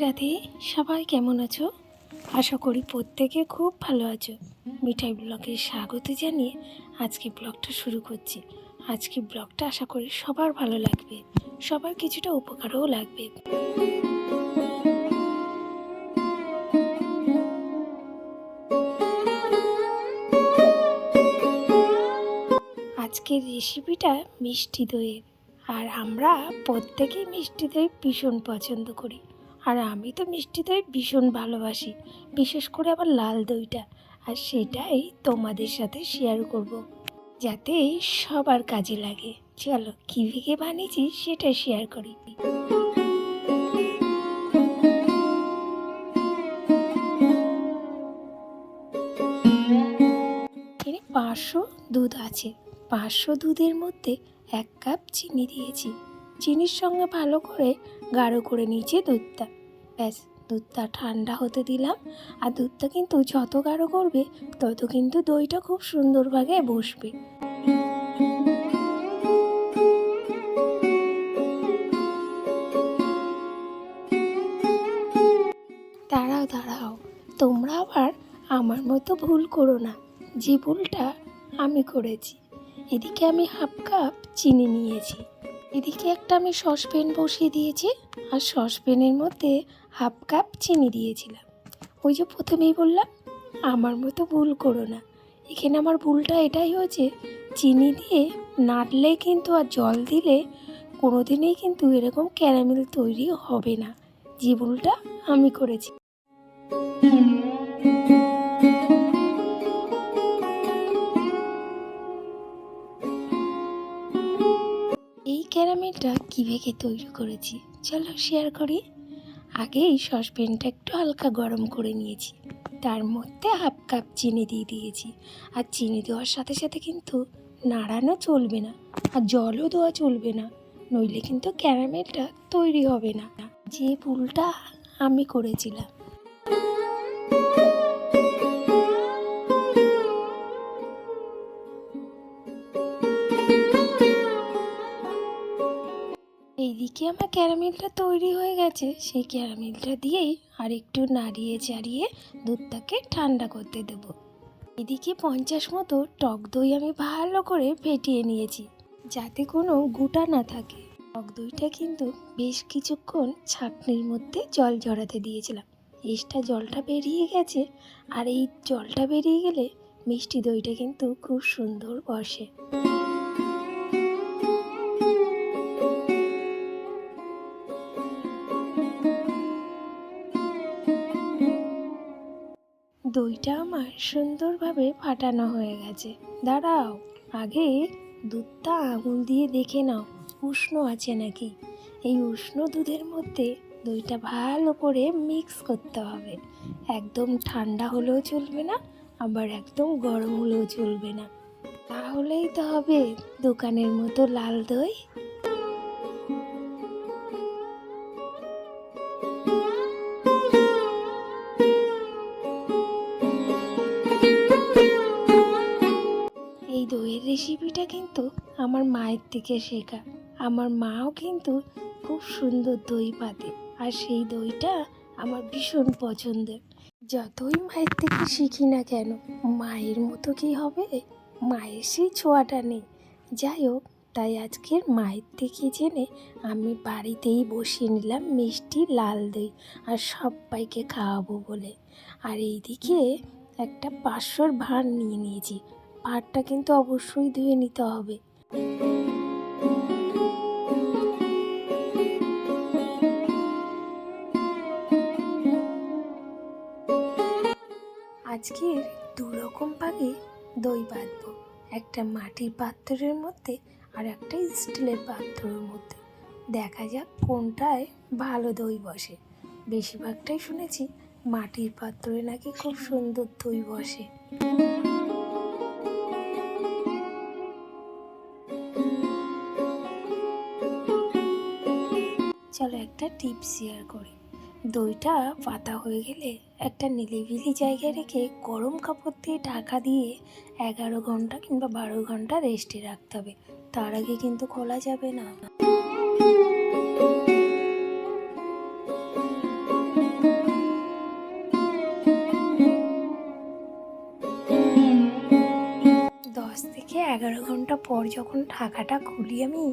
রাধে, সবাই কেমন আছো? আশা করি প্রত্যেকে খুব ভালো আছো। মিঠাই ব্লগে স্বাগত জানিয়ে আজকে ব্লগটা শুরু করছি। আজকে ব্লগটা আশা করি সবার ভালো লাগবে। সবার কিছুটা উপকারও লাগবে। আজকের রেসিপিটা মিষ্টি দইয়ের। আর আমরা প্রত্যেকেই মিষ্টি দই ভীষণ পছন্দ করি। আর আমি তো মিষ্টি দই ভীষণ ভালোবাসি, বিশেষ করে আমার লাল দইটা। আর সেটাই তোমাদের সাথে শেয়ার করব। যাতে সবার কাজে লাগে। চলো, কী ভেগে বানিয়েছি সেটা শেয়ার করি। পাঁচশো দুধ আছে। পাঁচশো দুধের মধ্যে এক কাপ চিনি দিয়েছি। চিনির সঙ্গে ভালো করে গাঢ় করে নিয়েছি দুধটা। ব্যাস, দুধটা ঠান্ডা হতে দিলাম। আর দুধটা কিন্তু যত গাঢ় করবে, তত কিন্তু দইটা খুব সুন্দরভাবে বসবে। দাঁড়াও দাঁড়াও। তোমরা আবার আমার মতো ভুল করো না। যে ভুলটা আমি করেছি। এদিকে আমি হাফ কাপ চিনি নিয়েছি। এদিকে একটা আমি সসপ্যান বসিয়ে দিয়েছি আর সসপ্যানের মধ্যে হাফ কাপ চিনি দিয়েছিলাম। ওই যে প্রথমেই বললাম, আমার মতো ভুল করো না। এখানে আমার ভুলটা এটাই হয়েছে, চিনি দিয়ে নাড়লে কিন্তু আর জল দিলে কোনো দিনই কিন্তু এরকম ক্যারামেল তৈরি হবে না। যে ভুলটা আমি করেছি। এই ক্যারামেলটা কীভাবে তৈরি করেছি? চলো শেয়ার করি। আগে এই সসপ্যানটা একটু হালকা গরম করে নিয়েছি। তার মধ্যে হাফ কাপ চিনি দিয়ে দিয়েছি। আর চিনি দেওয়ার সাথে সাথে কিন্তু নাড়ানো চলবে না। আর জলও দেওয়া চলবে না। নইলে কিন্তু ক্যারামেলটা তৈরি হবে না। যে ভুলটা আমি করেছিলাম। এইদিকে আমার ক্যারামেলটা তৈরি হয়ে গেছে। সেই ক্যারামেলটা দিয়েই আর একটু নাড়িয়ে চাড়িয়ে দুধটাকে ঠান্ডা করতে দেব। এদিকে পঞ্চাশ মতো টক দই আমি ভালো করে ফেটিয়ে নিয়েছি, যাতে কোনো গুটা না থাকে। টক দইটা কিন্তু বেশ কিছুক্ষণ ছাঁকনির মধ্যে জল জড়াতে দিয়েছিলাম। এক্সট্রা জলটা বেরিয়ে গেছে আর এই জলটা বেরিয়ে গেলে মিষ্টি দইটা কিন্তু খুব সুন্দর বসে। দইটা আমার সুন্দরভাবে ফাটানো হয়ে গেছে। দাঁড়াও, আগে দুধটা আঙুল দিয়ে দেখে নাও, উষ্ণ আছে নাকি? এই উষ্ণ দুধের মধ্যে দইটা ভালো করে মিক্স করতে হবে। একদম ঠান্ডা হলেও চলবে না, আবার একদম গরম হলেও চলবে না। তাহলেই তো হবে দোকানের মতো লাল দই। দইয়ের রেসিপিটা কিন্তু আমার মায়ের থেকে শেখা। আমার মাও কিন্তু খুব সুন্দর দই পাতে আর সেই দইটা আমার ভীষণ পছন্দের। যতই মায়ের থেকে শিখি না কেন, মায়ের মতো কি হবে? মায়ের সেই ছোঁয়াটা নেই। যাই হোক, তাই আজকের মায়ের থেকে জেনে আমি বাড়িতেই বসিয়ে নিলাম মিষ্টি লাল দই আর সবাইকে খাওয়াবো বলে। আর এইদিকে একটা পাঁচশোর ভাঁড় নিয়ে নিয়েছি। ভাতটা কিন্তু অবশ্যই ধুয়ে নিতে হবে। আজকের দু রকম ভাগে দই বাঁধবো। একটা মাটির পাত্রের মধ্যে আর একটা স্টিলের পাত্রের মধ্যে। দেখা যাক কোনটায় ভালো দই বসে। বেশিরভাগটাই শুনেছি মাটির পাত্রে নাকি খুব সুন্দর দই বসে। চলো একটা টিপ শেয়ার করি। দইটা পাতা হয়ে গেলে একটা নিলিবিলি জায়গায় রেখে গরম কাপড় দিয়ে ঢাকা দিয়ে এগারো ঘণ্টা কিংবা বারো ঘণ্টা রেস্টে রাখতে হবে। তার আগে কিন্তু খোলা যাবে না। দশ থেকে এগারো ঘণ্টা পর যখন ঢাকাটা খুলি আমি,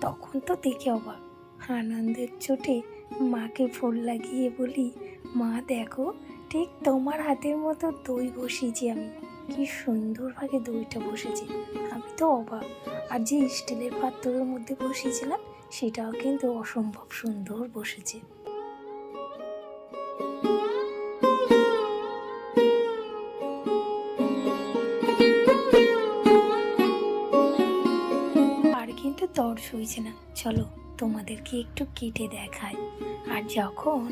তখন তো দেখে অবাক। আনন্দের চোটে মাকে ফোন লাগিয়ে বলি, মা, দেখো, ঠিক তোমার হাতের মতো দই বসিয়েছি আমি। কি সুন্দরভাবে দইটা বসেছে। আমি তো অবাক। আর যে স্টিলের পাত্রের মধ্যে বসিয়েছিলাম, সেটাও কিন্তু অসম্ভব সুন্দর বসেছে। আর কিন্তু তর্স হয়েছে না। চলো তোমাদেরকে একটু কেটে দেখায় আর যখন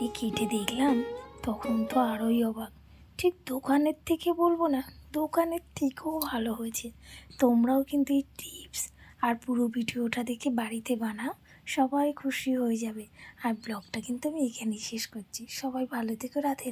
এই কেটে দেখলাম, তখন তো আরোই অবাক। ঠিক দোকানের থেকে বলব না, দোকানের থেকেও ভালো হয়েছে। তোমরাও কিন্তু এই টিপস আর পুরো ভিডিওটা দেখে বাড়িতে বানাও, সবাই খুশি হয়ে যাবে। আর ব্লগটা কিন্তু আমি এখানেই শেষ করছি। সবাই ভালো থেকো রাতে